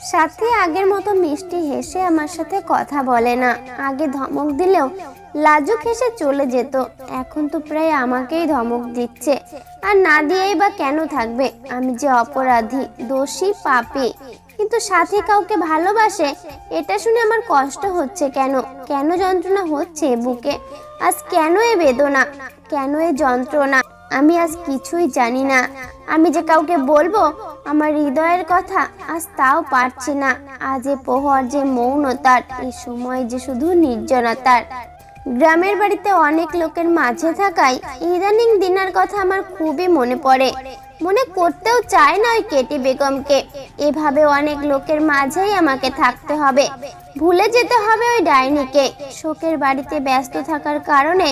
সাথী আগের মতো মিষ্টি হেসে আমার সাথে কথা বলে না। আগে ধমক দিলেও লাজুক হেসে চলে যেত। এখন তো প্রায় আমাকেই ধমক দিচ্ছে। আর না দিয়েই বা কেন থাকবে? আমি যে অপরাধী, দোষী, পাপী। কিন্তু সাথী কাউকে ভালোবাসে, এটা শুনে আমার কষ্ট হচ্ছে কেন? কেন যন্ত্রণা হচ্ছে বুকে? আজ কেন এ বেদনা? কেন এ যন্ত্রণা? আমি আজ কিছুই জানি না। আমি যে কাউকে বলব, আমার হৃদয়ের কথা আজ তাও পারছি না। আজ এ প্রহর যে মৌনতার এ সময় যে শুধু নির্জনতার। গ্রামের বাড়িতে অনেক লোকের মাঝে থাকায় ইদানিং দিনার কথা আমার খুবই মনে পড়ে। মনে করতেও চায় না ওই কেটি বেগমকে। এভাবে অনেক লোকের মাঝেই আমাকে থাকতে হবে। ভুলে যেতে হবে ওই ডাইনিকে। শোকের বাড়িতে ব্যস্ত থাকার কারণে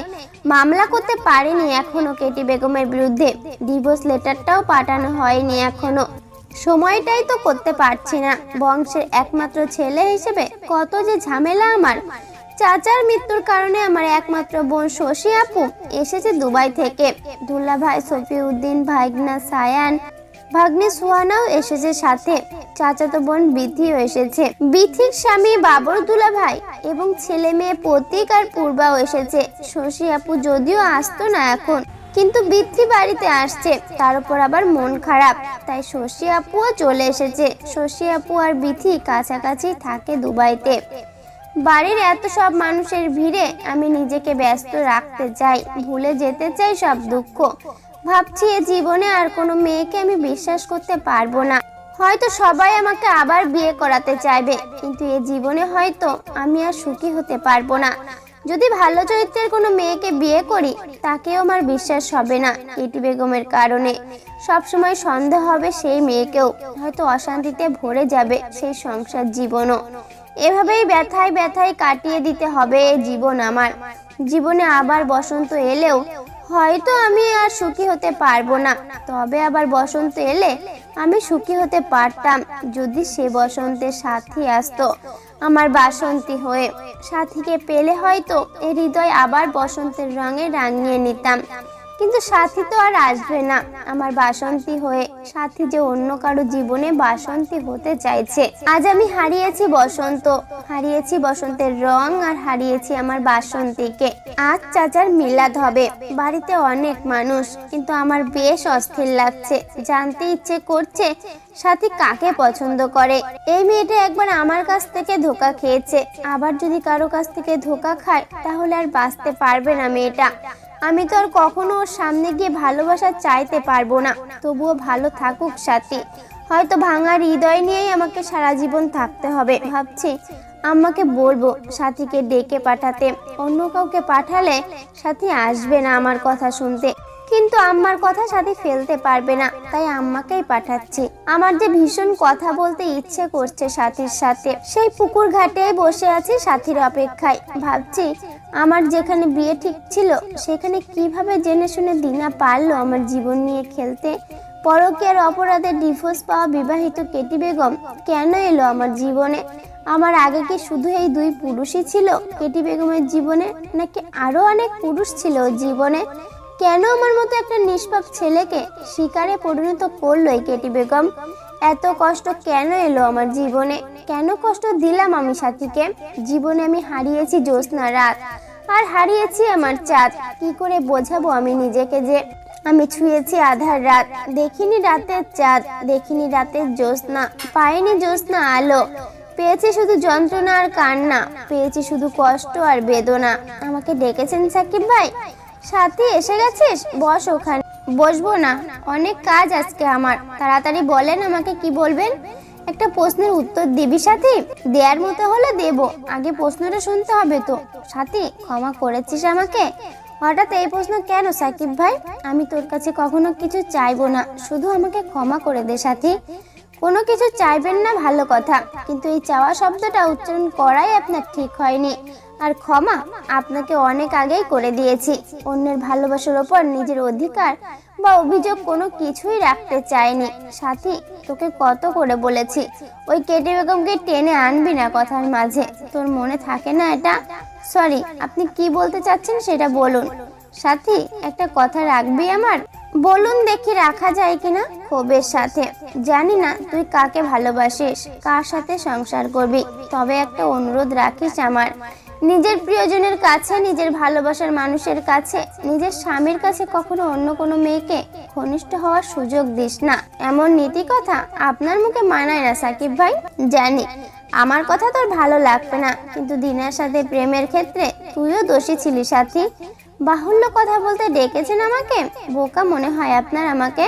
মামলা করতে পারিনি এখনও কেটি বেগমের বিরুদ্ধে। ডিভোর্স লেটারটাও পাঠানো হয়নি এখনও। সময়টাই তো করতে পারছি না। বংশের একমাত্র ছেলে হিসেবে কত যে ঝামেলা আমার। চাচার মৃত্যুর কারণে আমার একমাত্র বোন শশী আপু এসেছে দুবাই থেকে। দুল্লা ভাই সফিউদ্দিন ভাইগনা সায়ান, ভাগ্নে সুহানাও এসেছে সাথে। চাচাতো বোন বিথিও এসেছে। বিথির স্বামী বাবর দুলা ভাই এবং ছেলে মেয়ে প্রতীক আর পূর্বাও এসেছে। শশী আপু যদিও আসতো না এখন, কিন্তু বৃদ্ধি বাড়িতে আসছে। তার উপর আবার মন খারাপ, তাই শশী আপুও চলে এসেছে। শশী আপু আর বিথি কাছাকাছি থাকে দুবাইতে। বাড়ির এত সব মানুষের ভিড়ে আমি নিজেকে ব্যস্ত রাখতে চাই, ভুলে যেতে চাই সব দুঃখ। ভাবছি এ জীবনে আর কোনো মেয়েকে আমি বিশ্বাস করতে পারব না। হয়তো সবাই আমাকে আবার বিয়ে করাতে চাইবে, কিন্তু এ জীবনে হয়তো আমি আর সুখী হতে পারব না। যদি ভালো চরিত্রের কোনো মেয়েকে বিয়ে করি, তাকেও আমার বিশ্বাস হবে না ইটি বেগমের কারণে। সবসময় সন্দেহ হবে সেই মেয়েকেও, হয়তো অশান্তিতে ভরে যাবে সেই সংসার জীবনও। এভাবেই ব্যথায় ব্যথায় কাটিয়ে দিতে হবে এই জীবন আমার। জীবনে আবার বসন্ত এলেও হয়তো আমি আর সুখী হতে পারব না। তবে আবার বসন্ত এলে আমি সুখী হতে পারতাম যদি সে বসন্তের সাথী আসতো আমার বাসন্তী হয়ে। সাথীকে পেলে হয়তো এ হৃদয় আবার বসন্তের রঙে রাঙিয়ে নিতাম। কিন্তু সাথী তো আর আসবে না। আমার বাসন্তী হয়ে সাথী যে অন্য কারও জীবনে বাসন্তী হতে চাইছে, আজ আমি হারিয়েছি বসন্ত। হারিয়েছি বসন্তের রং আর হারিয়েছি আমার বাসন্তীকে। আজ চাচার মিলাদ হবে। বাড়িতে অনেক মানুষ, কিন্তু আমার বেশ অস্থির লাগছে। জানতে ইচ্ছে করছে সাথী কাকে পছন্দ করে। এই মেয়েটা একবার আমার কাছ থেকে ধোকা খেয়েছে। আবার যদি কারও কাছ থেকে ধোকা খায়, তাহলে আর বাঁচতে পারবে না মেয়েটা। আমি তো আর কখনো ওর সামনে গিয়ে ভালোবাসা চাইতে পারব না। তবুও ভালো থাকুক সাথী। হয়তো ভাঙা হৃদয় নিয়েই আমাকে সারা জীবন থাকতে হবে। ভাবছি, আম্মাকে বলব সাথীকে ডেকে পাঠাতে। অন্য কাউকে পাঠালে সাথী আসবে না আমার কথা শুনতে। কিন্তু আম্মার কথা সাথে ফেলতে পারবে না, তাই আম্মাকেই পাঠাচ্ছি। আমার যে ভীষণ কথা বলতে ইচ্ছে করছে সাথীর সাথে। সেই পুকুর ঘাটে বসে আছি সাথীর অপেক্ষায়। ভাবছি আমার যেখানে বিয়ে ঠিক ছিল, সেখানে কীভাবে জেনে শুনে দিনা পারল আমার জীবন নিয়ে খেলতে? পরকের অপরাধে ডিভোর্স পাওয়া বিবাহিত কেটি বেগম কেন এলো আমার জীবনে? আমার আগে কি শুধু এই দুই পুরুষই ছিল কেটি বেগমের জীবনে, নাকি আরও অনেক পুরুষ ছিল জীবনে? কেন আমার মতো একটা নিষ্পাপ ছেলেকে শিকারে পরিণত করল এই কেটি বেগম? এত কষ্ট কেন এলো আমার জীবনে? কেন কষ্ট দিলাম আমি সাথীকে? জীবনে আমি হারিয়েছি জ্যোৎস্না রাত। আর হারিয়েছি আমার চাঁদ। কি করে বোঝাবো আমি নিজেকে যে আমি ছুঁয়েছি আধার রাত? দেখিনি রাতের চাঁদ, দেখিনি রাতের জ্যোৎস্না, পাইনি জ্যোৎস্না আলো। পেয়েছি শুধু যন্ত্রণা আর কান্না, পেয়েছি শুধু কষ্ট আর বেদনা। আমাকে ডেকেছেন সাকিব ভাই? সাথী, এসে গেছিস? বস ওখানে। বসবো না। অনেক কাজ আজকে আমার। তাড়াতাড়ি বলেন আমাকে কি বলবেন? একটা প্রশ্নের উত্তর দিবি সাথী? দেওয়ার মতো হলে দেব। আগে প্রশ্নটা শুনতে হবে তো। সাথী, ক্ষমা করেছিস আমাকে? হঠাৎ এই প্রশ্ন কেন সাকিব ভাই? আমি তোর কাছে কখনো কিছু চাইব না। শুধু আমাকে ক্ষমা করে দে সাথী। কোনো কিছু চাইবেন না, ভালো কথা। কিন্তু এই চাওয়া শব্দটা উচ্চারণ করাই আপনার ঠিক হয়নি। আর ক্ষমা আপনাকে অনেক আগেই করে দিয়েছি। অন্যের ভালোবাসার ওপর নিজের অধিকার বা অভিযোগ কোনো কিছুই রাখতে চাইনি। সাথী, তোকে কত করে বলেছি। ওই কেটে বেগমকে টেনে আনবি না কথার মাঝে। তোর মনে থাকে না এটা? সরি আপনি কি বলতে চাচ্ছেন সেটা বলুন। সাথী, একটা কথা রাখবি আমার? বলুন দেখি রাখা যায় কিনা ক্ষোভের সাথে। জানি না তুই কাকে ভালোবাসিস, কার সাথে সংসার করবি, তবে একটা অনুরোধ রাখিস আমার। নিজের প্রিয়জনের কাছে, নিজের ভালোবাসার মানুষের কাছে, নিজের স্বামীর কাছে কখনো অন্য কোনো মেয়েকে ঘনিষ্ঠ হওয়ার সুযোগ দিস না। এমন নীতি কথা আপনার মুখে মানায় না, সাকিব ভাই? জানি। আমার কথা তোর ভালো লাগবে না, কিন্তু দিনার সাথে প্রেমের ক্ষেত্রে তুইও দোষী ছিলি, সাথী। বাহুল্য কথা বলতে ডেকেছেন আমাকে? বোকা মনে হয় আপনার আমাকে।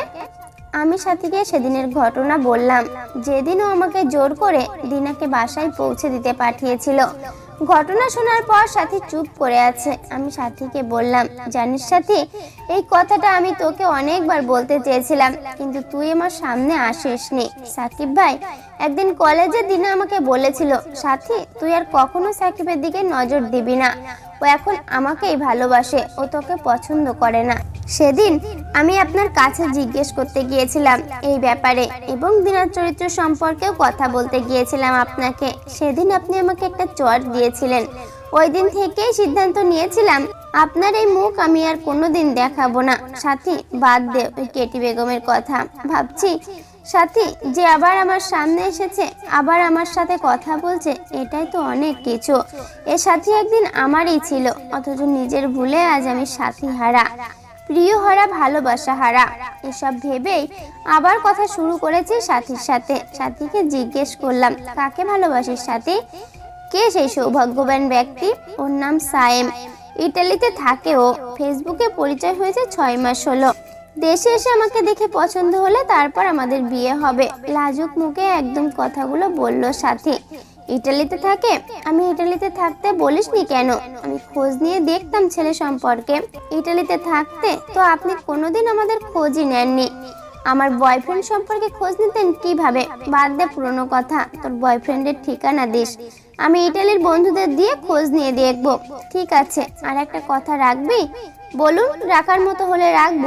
আমি সাথীকে সেদিনের ঘটনা বললাম। যেদিনও আমাকে জোর করে দিনাকে বাসায় পৌঁছে দিতে পাঠিয়েছিল। ঘটনা শোনার পর সাথী চুপ করে আছে। আমি সাথীকে বললাম, জানিস সাথী, এই কথাটা আমি তোকে অনেকবার বলতে চেয়েছিলাম, কিন্তু তুই আমার সামনে আসিসনি। সাকিব ভাই, একদিন কলেজে দিনা আমাকে বলেছিল, সাথী, তুই আর কখনো সাকিবের দিকে নজর দিবি না। ও এখন আমাকেই ভালোবাসে, ও তোকে পছন্দ করে না। সেদিন আমি আপনার কাছে জিজ্ঞেস করতে গিয়েছিলাম এই ব্যাপারে এবং দিনার চরিত্র সম্পর্কেও কথা বলতে গিয়েছিলাম আপনাকে। সেদিন আপনি আমাকে একটা চট দিয়েছিলেন। ওই দিন থেকেই সিদ্ধান্ত নিয়েছিলাম, আপনার এই মুখ আমি আর কোনোদিন দেখাবো না। সাথী, বাদ দে ওই কেটি বেগমের কথা। ভাবছি সাথী, যে আবার আমার সামনে এসেছে, আবার আমার সাথে কথা বলছে, এটাই তো অনেক কিছু। এ সাথী একদিন আমারই ছিল, অথচ নিজের ভুলে আজ আমি সাথী হারা। প্রিয় হারা, ভালোবাসা হারা। এসব ভেবেই আবার কথা শুরু করেছি সাথীর সাথে। সাথীকে জিজ্ঞেস করলাম, কাকে ভালোবাসিস সাথী? কে সেই সৌভাগ্যবান ব্যক্তি? ওর নাম সায়েম। ইটালিতে থাকে ও। ফেসবুকে পরিচয় হয়েছে ছয় মাস হলো। দেশে এসে আমাকে দেখে পছন্দ হলে তারপর আমাদের বিয়ে হবে। লাজুক মুখে একদম কথাগুলো বলল সাথে। ইটালিতে থাকে? আমি ইটালিতে থাকতে বলিসনি কেন? আমি খোঁজ নিয়ে দেখতাম ছেলে সম্পর্কে। ইটালিতে থাকতে? তো আপনি কোনোদিন আমাদের খোঁজই নেননি। আমার বয়ফ্রেন্ড সম্পর্কে খোঁজ নিতেন কীভাবে? বাদ দে পুরনো কথা। তোর বয়ফ্রেন্ডের ঠিকানা দিস। আমি ইটালির বন্ধুদের দিয়ে খোঁজ নিয়ে দেখব। ঠিক আছে আর একটা কথা রাখবি? বলুন, রাখার মতো হলে রাখব।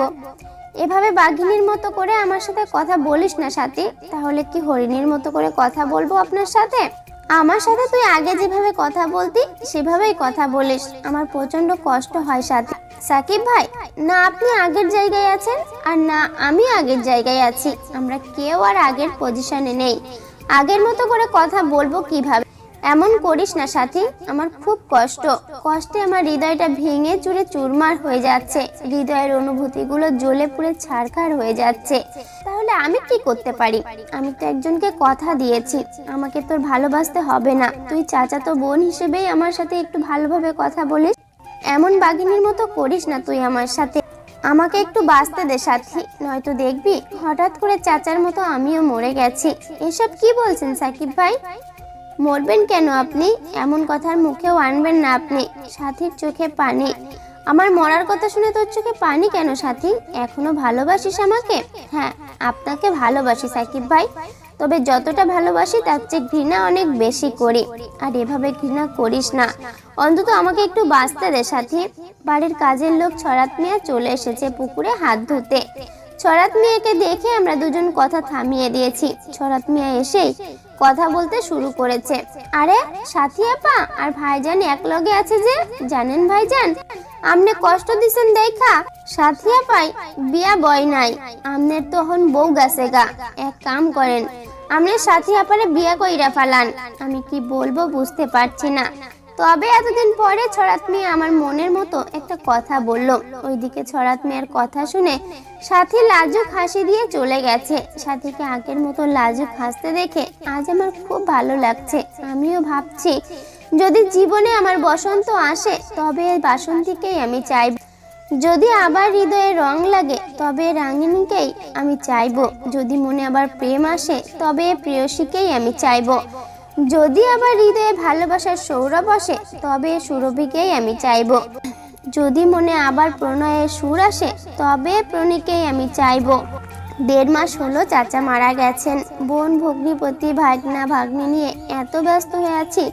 এভাবে বাঘিনীর মতো করে আমার সাথে কথা বলিস না সাথী। তাহলে কি হরিণীর মতো করে কথা বলব আপনার সাথে? আমার সাথে তুই আগে যেভাবে কথা বলতি, সেভাবেই কথা বলিস। আমার প্রচণ্ড কষ্ট হয় সাথী। সাকিব ভাই, না আপনি আগের জায়গায় আছেন? আর না আমি আগের জায়গায় আছি। আমরা কেউ আর আগের পজিশনে নেই। আগের মতো করে কথা বলব কীভাবে? এমন করিস না সাথী, আমার খুব কষ্ট। কষ্টে আমার হৃদয়টা ভেঙে চুরে চুরমার হয়ে যাচ্ছে। হৃদয়ের অনুভূতিগুলো জ্বলে পুড়ে ছারখার হয়ে যাচ্ছে। তাহলে আমি কি করতে পারি? আমি তো একজনকে কথা দিয়েছি। আমাকে তোর ভালোবাসতে হবে না। তুই চাচাতো বোন হিসেবেই আমার সাথে একটু ভালোভাবে কথা বলিস। এমন বাঘিনীর মতো করিস না তুই আমার সাথে। আমাকে একটু বাঁচতে দে সাথী। নয়তো দেখবি, হঠাৎ করে চাচার মতো আমিও মরে গেছি। এসব কি বলছেন সাকিব ভাই? মরবেন কেন আপনি? এমন কথার মুখেও আনবেন না আপনি। সাথীর চোখে পানি। আমার মরার কথা শুনে তোর চোখে পানি কেন সাথী? এখনও ভালোবাসিস আমাকে? হ্যাঁ আপনাকে ভালোবাসি সাকিব ভাই। তবে যতটা ভালোবাসি তার চেয়ে ঘৃণা অনেক বেশি করি। আর এভাবে ঘৃণা করিস না। অন্তত আমাকে একটু বাঁচতে দে সাথী। বাড়ির কাজের লোক ছড়াত মিয়া চলে এসেছে পুকুরে হাত ধুতে ছড়াত মিয়াকে দেখে আমরা দুজন কথা থামিয়ে দিয়েছি। ছড়াত মিয়া এসেই কথা বলতে শুরু করেছে। আরে, সাথী আপা, আর ভাইজান একলগে আছে যে? জানেন ভাইজান? আপনি কষ্ট দিছেন দেখা। সাথিয়া আপাই, বিয়া বয় নাই। আমনের তখন বউ গাছে গা। এক কাম করেন আমনের সাথী আপারে বিয়া কইরা ফালান। আমি কি বলব বুঝতে পারছি না। তবে এতদিন পরে ছড়াত মেয়ে আমার মনের মতো একটা কথা বলল। ওইদিকে ছড়াত মিয়ার কথা শুনে সাথী লাজুক হাসি দিয়ে চলে গেছে। সাথীকে আগের মতো লাজুক হাসতে দেখে আজ আমার খুব ভালো লাগছে। আমিও ভাবছি, যদি জীবনে আমার বসন্ত আসে, তবে এই বাসন্তীকেই আমি চাইব। যদি আবার হৃদয়ে রং লাগে, তবে রাঙিনীকেই আমি চাইব। যদি মনে আবার প্রেম আসে, তবে প্রেয়সীকেই আমি চাইব। যদি আবার হৃদয়ে ভালোবাসার সৌরভ আসে, তবে সুরভিকেই আমি চাইব। যদি মনে আবার প্রণয়ের সুর আসে, তবে প্রণীকেই আমি চাইব। দেড় মাস হলো চাচা মারা গেছেন। বোন, ভগ্নিপতি, ভাগনা, ভাগ্নি নিয়ে এত ব্যস্ত হয়ে আছি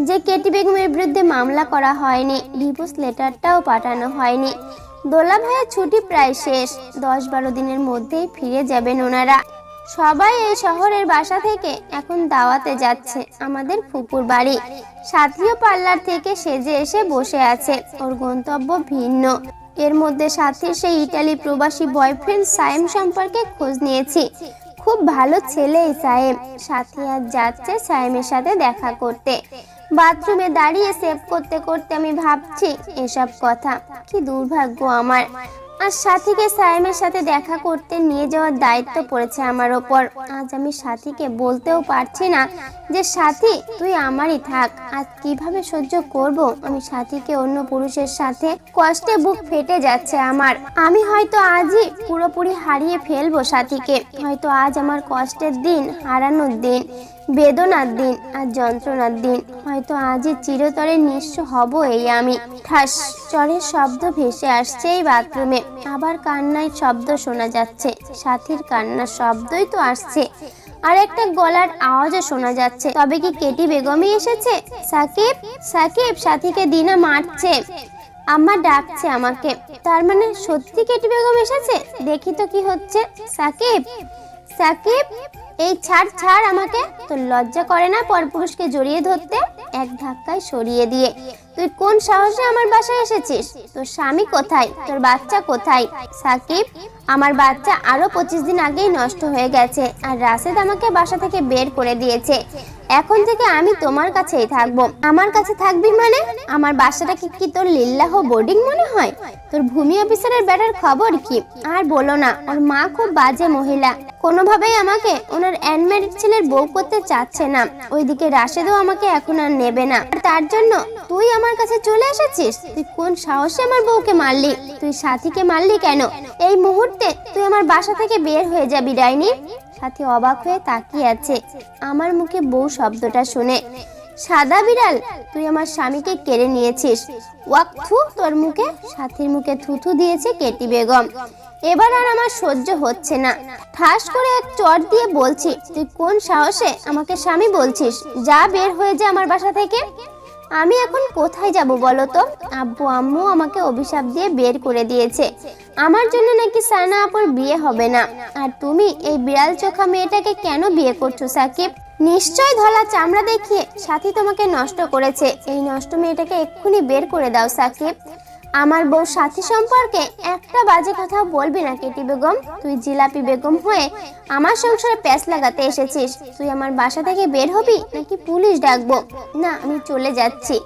যে কেটি বেগমের বিরুদ্ধে মামলা করা হয়নি, ডিভোর্স লেটারটাও পাঠানো হয়নি। দোলা ভাইয়ের ছুটি প্রায় শেষ। দশ বারো দিনের মধ্যেই ফিরে যাবেন ওনারা। সবাই এই শহরের বাসা থেকে এখন দাওয়াতে যাচ্ছে, আমাদের ফুপুর বাড়ি। সাথীয় পার্লার থেকে সেজে এসে বসে আছে, ওর গন্তব্য ভিন্ন। এর মধ্যে সাথে সেই ইটালি প্রবাসী বয়ফ্রেন্ড সায়েম সম্পর্কে খোঁজ নিয়েছি। খুব ভালো ছেলে এই সায়েম। সাথী আজ যাচ্ছে সায়েমের সাথে দেখা করতে। বাথরুমে দাঁড়িয়ে সেভ করতে করতে আমি ভাবছি, এসব কথা কি দুর্ভাগ্য আমার। আর সাথীকে সাইমের সাথে দেখা করতে নিয়ে যাওয়ার দায়িত্ব পড়েছে আমার ওপর। আজ আমি সাথীকে বলতেও পারছি না যে, সাথী, তুই আমারই থাক। আজ কীভাবে সহ্য করব? আমি সাথীকে অন্য পুরুষের সাথে কষ্টে বুক ফেটে যাচ্ছে আমার। আমি হয়তো আজই পুরোপুরি হারিয়ে ফেলব সাথীকে। হয়তো আজ আমার কষ্টের দিন, হারানোর দিন। বেদনার দিন আর যন্ত্রণার দিন। হয়তো আজই চিরতরে নিঃস্ব হব এই আমি। ঠাস, চরের শব্দ ভেসে আসছে এই বাথরুমে। আবার কান্নায় শব্দ শোনা যাচ্ছে। সাথীর কান্নার শব্দই তো আসছে। আর একটা গলার আওয়াজও শোনা যাচ্ছে। তবে কি কেটি বেগমই এসেছে? সাকিব সাকিব, সাথীকে দিনা মারছে। আম্মা ডাকছে আমাকে। তার মানে সত্যি কেটি বেগম এসেছে? দেখি তো কি হচ্ছে। সাকিব সাকিব এই ছাড় ছাড় আমাকে। তোর লজ্জা করে না পরপুরুষকে জড়িয়ে ধরতে? এক ধাক্কায় সরিয়ে দিয়ে। তুই কোন সাহসে আমার বাসায় এসেছিস? তোর স্বামী কোথায়? তোর বাচ্চা কোথায়? সাকিব, আমার বাচ্চা আরও পঁচিশ দিন আগেই নষ্ট হয়ে গেছে আর রাশেদ আমাকে বাসা থেকে বের করে দিয়েছে। এখন থেকে আমি তোমার কাছেই থাকব। আমার কাছে থাকবি মানে? আমার বাসাটাকে কি তোর লিল্লাহ বোর্ডিং মনে হয়? তোর ভূমি অফিসারের বেটার খবর কি? আর বলো না, ওর মা খুব বাজে মহিলা। কোনোভাবেই আমাকে ওনার অ্যানমেরিড ছেলের বউ করতে চাচ্ছে না। ওইদিকে রাশেদও আমাকে এখন আর নেবে না। তার জন্য তুই আমার কাছে চলে এসেছিস? তুই কোন সাহসে আমার বউকে মারলি? তুই সাথীকে মারলি কেন? এই মুহূর্তে তুই আমার বাসা থেকে বের হয়ে যাবি, ডাইনি। সাথী অবাক হয়ে তাকিয়ে আছে। আমার মুখে বউ শব্দটা শুনে। সাদা বিড়াল, তুই আমার স্বামীকে কেড়ে নিয়েছিস। ওয়াক থু, তোর মুখে। সাথীর মুখে থুথু দিয়েছে কেটি বেগম। এবার আর আমার সহ্য হচ্ছে না। ঠাস করে এক চট দিয়ে বলছি, তুই কোন সাহসে আমাকে স্বামী বলছিস? যা বের হয়ে যা আমার বাসা থেকে। আমি এখন কোথায় যাব বলো তো? আব্বু, আম্মু আমাকে অভিশাপ দিয়ে বের করে দিয়েছে। আমার জন্য নাকি সানা আপুর বিয়ে হবে না। আর তুমি এই বিড়াল চোখা মেয়েটাকে কেন বিয়ে করছ, সাকিব? নিশ্চয় ধলা চামড়া দেখিয়ে সাথী তোমাকে নষ্ট করেছে। এই নষ্ট মেয়েটাকে এক্ষুনি বের করে দাও, সাকিব। আমার বউ সাথী সম্পর্কে একটা বাজে কথা বলবি না, কেটি বেগম। তুই জিলাপি বেগম হয়ে আমার সংসারে প্যাঁচ লাগাতে এসেছিস। তুই আমার বাসা থেকে বের হবি নাকি পুলিশ ডাকবো? না, আমি চলে যাচ্ছি।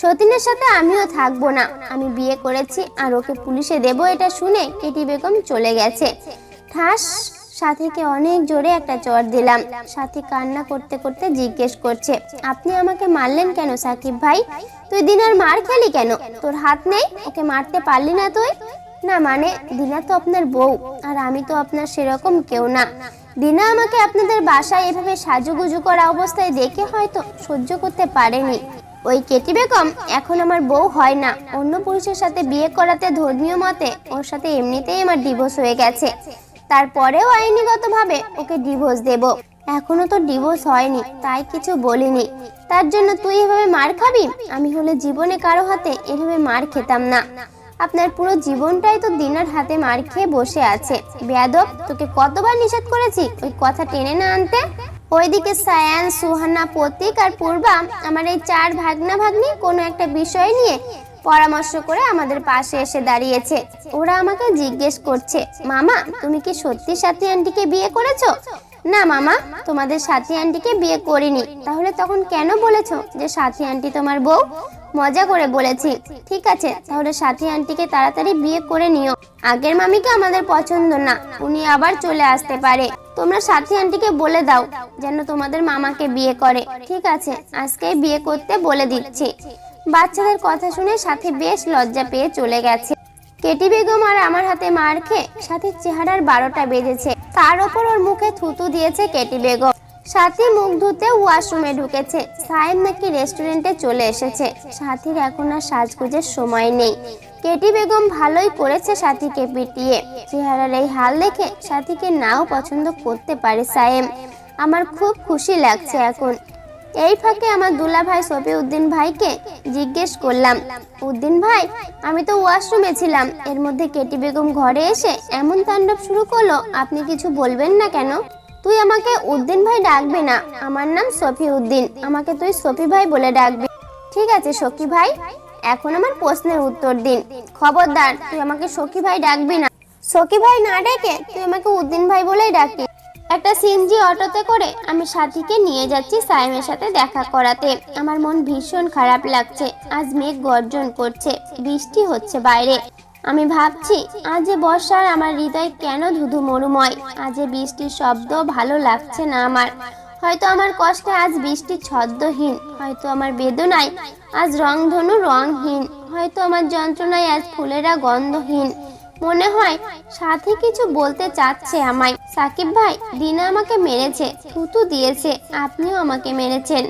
সতীনের সাথে আমিও থাকব না। আমি বিয়ে করেছি আর ওকে পুলিশে দেবো এটা শুনে কেটি বেগম চলে গেছে। ঠাস সাথীকে অনেক জোরে একটা চর দিলাম। সাথী কান্না করতে করতে জিজ্ঞেস করছে, আপনি আমাকে মারলেন কেন সাকিব ভাই? তুই দিনার মার খেলি কেন? তোর হাত নেই? ওকে মারতে পারলি না তুই? না মানে দিনা তো আপনার বউ, আর আমি তো আপনার সেরকম কেউ না। দিনা আমাকে আপনাদের বাসায় এভাবে সাজুগুজু করা অবস্থায় দেখে হয়তো সহ্য করতে পারেনি। ওই কেটি বেগম, এখন আমার বউ হয় না। অন্য পুরুষের সাথে বিয়ে করাতে ধর্মীয় মতে, ওর সাথে এমনিতেই আমার ডিভোর্স হয়ে গেছে। তারপরেও আইনিগতভাবে ওকে ডিভোর্স দেব। এখনও তো ডিভোর্স হয়নি, তাই কিছু বলিনি। তার জন্য তুই এভাবে মার খাবি? আমি হলে জীবনে কারও হাতে এভাবে মার খেতাম না। আপনার পুরো জীবনটাই তো দিনার হাতে মার খেয়ে বসে আছে। বেয়াদব, তোকে কতবার নিষেধ করেছি ওই কথা টেনে না আনতে? ওইদিকে সায়ান, সুহানা, প্রতীক আর পূর্বা আমার এই চার ভাগনা ভাগ্নি কোনো একটা বিষয় নিয়ে পরামর্শ করে আমাদের পাশে এসে দাঁড়িয়েছে। ওরা আমাকে জিজ্ঞেস করছে, মামা, তুমি কি সত্যি সাথী আন্টিকে বিয়ে করেছ? না, মামা, তোমাদের সাথী আন্টিকে বিয়ে করিনি। তাহলে তখন কেন বলেছ যে সাথী আন্টি তোমার বউ? মজা করে বলেছি। ঠিক আছে, তাহলে সাথী আন্টিকে তাড়াতাড়ি বিয়ে করে নিও। আগের মামিকে আমাদের পছন্দ না, উনি আবার চলে আসতে পারে। তোমরা সাথী আন্টিকে বলে দাও যেন তোমাদের মামাকে বিয়ে করে। ঠিক আছে আজকে বিয়ে করতে বলে দিচ্ছি। বাচ্চাদের কথা শুনে সাথে বেশ লজ্জা পেয়ে চলে গেছে। কেটি বেগম আর আমার হাতে মার খেয়ে সাথে চেহারার বারোটা বেজেছে। তার ওপর ওর মুখে থুতু দিয়েছে কেটি বেগম। সাথী মুখ ধুতে ওয়াশরুমে ঢুকেছে। সাহেব নাকি রেস্টুরেন্টে চলে এসেছে। সাথীর এখন আর সাজগুজের সময় নেই। কেটি বেগম ভালোই করেছে সাথীকে পিটিয়ে। চেহারার এই হাল দেখে সাথীকে নাও পছন্দ করতে পারে সায়েম। আমার খুব খুশি লাগছে এখন। এই ফাঁকে আমার দুলা ভাই সফি উদ্দিন ভাইকে জিজ্ঞেস করলাম, উদ্দিন ভাই, আমি তো ওয়াশরুমে ছিলাম, এর মধ্যে কেটি বেগম ঘরে এসে এমন তাণ্ডব শুরু করল, আপনি কিছু বলবেন না কেন? তুই আমাকে উদ্দিন ভাই ডাকবি না, আমার নাম সফি উদ্দিন আমাকে তুই সফি ভাই বলে ডাকবি। ঠিক আছে সখী ভাই, এখন আমার প্রশ্নের উত্তর দিন। খবরদার, তুই আমাকে সখী ভাই ডাকবি না। সখী ভাই না ডেকে তুই আমাকে উদ্দিন ভাই বলেই ডাকি একটা সিএনজি অটোতে করে আমি সাথীকে নিয়ে যাচ্ছি সাইমের সাথে দেখা করাতে। আমার মন ভীষণ খারাপ লাগছে। আজ মেঘ গর্জন করছে। বৃষ্টি হচ্ছে বাইরে। আমি ভাবছি, আজ এ বর্ষার আমার হৃদয় কেন ধুধু মরুময় আজ বৃষ্টির শব্দ ভালো লাগছে না আমার। হয়তো আমার কষ্টে আজ বৃষ্টি ছদ্মহীন। হয়তো আমার বেদনায় আজ রংধনু রংহীন হয়তো আমার যন্ত্রণায় আজ ফুলেরা গন্ধহীন। মনে হয় সাথে কিছু বলতে চাচ্ছে আমায়। সাকিব ভাই, দিনা আমাকে মেরেছে, থুতু দিয়েছে, আপনিও আমাকে মেরেছেন।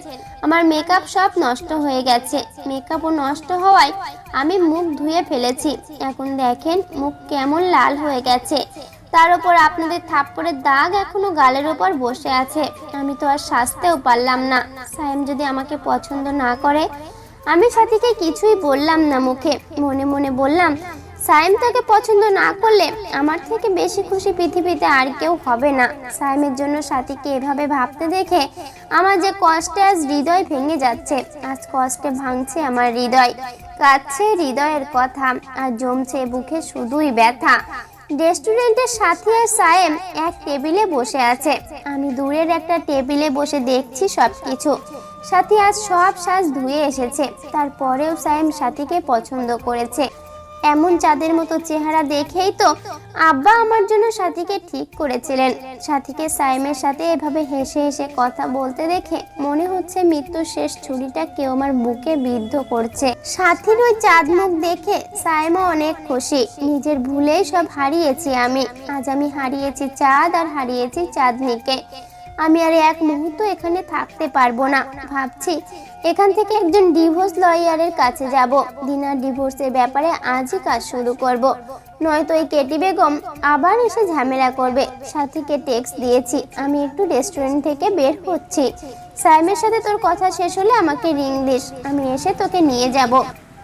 আমার মেকআপ সব নষ্ট হয়ে গেছে, মেকআপও নষ্ট হওয়ায় আমি মুখ ধুয়ে ফেলেছি। এখন দেখেন, মুখ কেমন লাল হয়ে গেছে। তার উপর আপনাদের থাপ্পড়ের দাগ এখনও গালের উপর বসে আছে। আমি তো আর সাজতেও পারলাম না। সায়েম যদি আমাকে পছন্দ না করে, আমি সাথীকে কিছুই বললাম না মুখে। মনে মনে বললাম সাইম তাকে পছন্দ না করলে আমার থেকে বেশি খুশি পৃথিবীতে আর কেউ হবে না। সাইমের জন্য সাথীকে এভাবে ভাবতে দেখে আমার যে কষ্টে আজ হৃদয় ভেঙে যাচ্ছে, আজ কষ্টে ভাঙছে আমার হৃদয়। কাচ্ছে হৃদয়ের কথা, আর জমছে বুকে শুধুই ব্যথা। রেস্টুরেন্টের সাথে আর সায়েম এক টেবিলে বসে আছে। আমি দূরের একটা টেবিলে বসে দেখছি সব কিছু সাথী আজ সব সাজ ধুয়ে এসেছে, তারপরেও সায়েম সাথীকে পছন্দ করেছে। এমন চাঁদের মতো চেহারা দেখেই তো আব্বা আমার জন্য সাথীকে ঠিক করেছিলেন। সাথীকে সাইমের সাথে এভাবে হেসে হেসে কথা বলতে দেখে মনে হচ্ছে মৃত্যুর শেষ ছুরিটা কেউ আমার বুকে বিদ্ধ করছে। সাথীর ওই চাঁদ মুখ দেখে সাইমা অনেক খুশি। নিজের ভুলেই সব হারিয়েছি আমি। আজ আমি হারিয়েছি চাঁদ আর হারিয়েছি চাঁদনিকে। আমি আর এক মুহূর্ত এখানে থাকতে পারব না, ভাবছি। এখান থেকে একজন ডিভোর্স লয়ারের কাছে যাব। দিনার ডিভোর্সের ব্যাপারে আজই কাজ শুরু করব। নয়তো এই কেটি বেগম আবার এসে ঝামেলা করবে। সাথীকে টেক্সট দিয়েছি, আমি একটু রেস্টুরেন্ট থেকে বের হচ্ছি। সাইমের সাথে তোর কথা শেষ হলে আমাকে রিং দিস, আমি এসে তোকে নিয়ে যাব।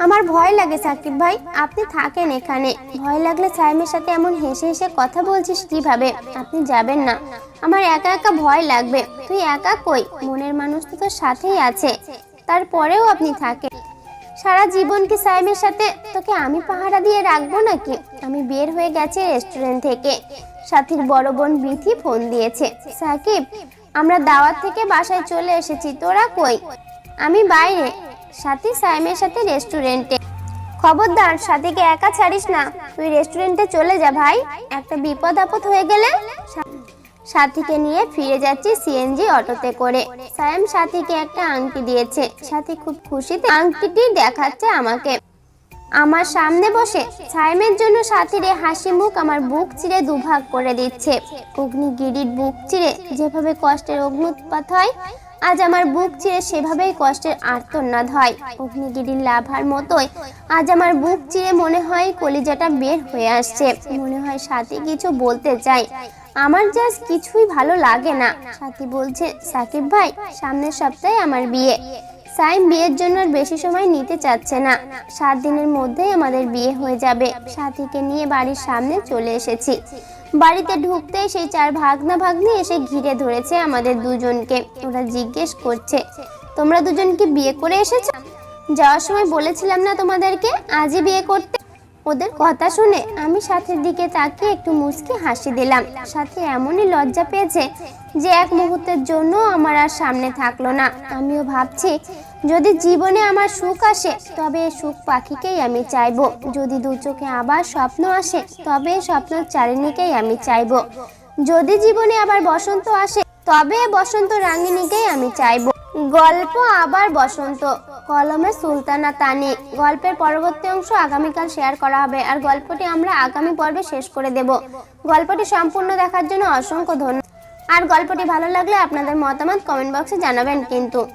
আমার ভয় লাগে সাকিব ভাই, আপনি থাকেন এখানে। ভয় লাগলে সাইমের সাথে এমন হেসে হেসে কথা বলছিস কীভাবে? আপনি যাবেন না। আমার একা একা ভয় লাগবে। তুই একা কই? মনের মানুষ তো তোর সাথেই আছে। তারপরেও আপনি থাকেন। সারা জীবন কি সাইমের সাথে? তোকে আমি পাহারা দিয়ে রাখব নাকি? আমি বের হয়ে গেছি রেস্টুরেন্ট থেকে। সাথীর বড় বোন বিথি ফোন দিয়েছে। সাকিব, আমরা দাওয়াত থেকে বাসায় চলে এসেছি। তোরা কই? আমি বাইরে। সাথী সাইমের সাথে রেস্টুরেন্টে খবরদার, সাথীকে একা ছাড়িস না। তুই রেস্টুরেন্টে চলে যা ভাই। একটা বিপদ আপদ হয়ে গেলে সাথীকে নিয়ে ফিরে যাচ্ছি সিএনজি অটোতে করে। সায়েম সাথীকে একটা আংটি দিয়েছে। সাথী খুব খুশিতে আংটিটি দেখাচ্ছে আমাকে। আমার সামনে বসে সাইমের জন্য সাথীরে হাসি মুখ আমার বুক চিরে দুভাগ করে দিচ্ছে। অগ্নিগিরির বুক চিরে যেভাবে কষ্টের অগ্নুৎপাত হয় আজ আমার বুক চিরে সেভাবেই কষ্টের আর্তনাদ হয়। অগ্নিগিরির লাভার মতোই আজ আমার বুক চিরে মনে হয় কলিজাটা বের হয়ে আসছে। মনে হয় সাথী কিছু বলতে চাই আমার জাস্ট কিছুই ভালো লাগে না। সাথী বলছে, সাকিব ভাই, সামনের সপ্তাহে আমার বিয়ে। সাইম বিয়ের জন্য আর বেশি সময় নিতে চাচ্ছে না। সাত দিনের মধ্যেই আমাদের বিয়ে হয়ে যাবে। সাথীকে নিয়ে বাড়ির সামনে চলে এসেছি। বাড়িতে ঢুকতেই সেই চার ভাগনা ভাগ্নি এসে ঘিরে ধরেছে আমাদের দুজনকে। ওরা জিজ্ঞেস করছে, তোমরা দুজন কি বিয়ে করে এসেছ? যাওয়ার সময় বলেছিলাম না তোমাদেরকে, আজই বিয়ে করতে। ওদের কথা শুনে আমি সাথের দিকে তাকিয়ে একটু মুচকি হাসি দিলাম। সাথে এমনই লজ্জা পেয়েছে যে এক মুহূর্তের জন্য আমার আর সামনে থাকল না। আমিও ভাবছি যদি জীবনে আমার সুখ আসে, তবে সুখ পাখিকেই আমি চাইব। যদি দু চোখে আবার স্বপ্ন আসে, তবে স্বপ্ন চারিণীকেই আমি চাইব। যদি জীবনে আবার বসন্ত আসে, তবে বসন্ত রাঙিনীকেই আমি চাইব। গল্প আবার বসন্ত, কলমে সুলতানা তানি। গল্পের পরবর্তী অংশ আগামীকাল শেয়ার করা হবে, আর গল্পটি আমরা আগামী পর্বে শেষ করে দেব। গল্পটি সম্পূর্ণ দেখার জন্য অসংখ্য ধন্যবাদ। আর গল্পটি ভালো লাগলে আপনাদের মতামত কমেন্ট বক্সে জানাবেন কিন্তু।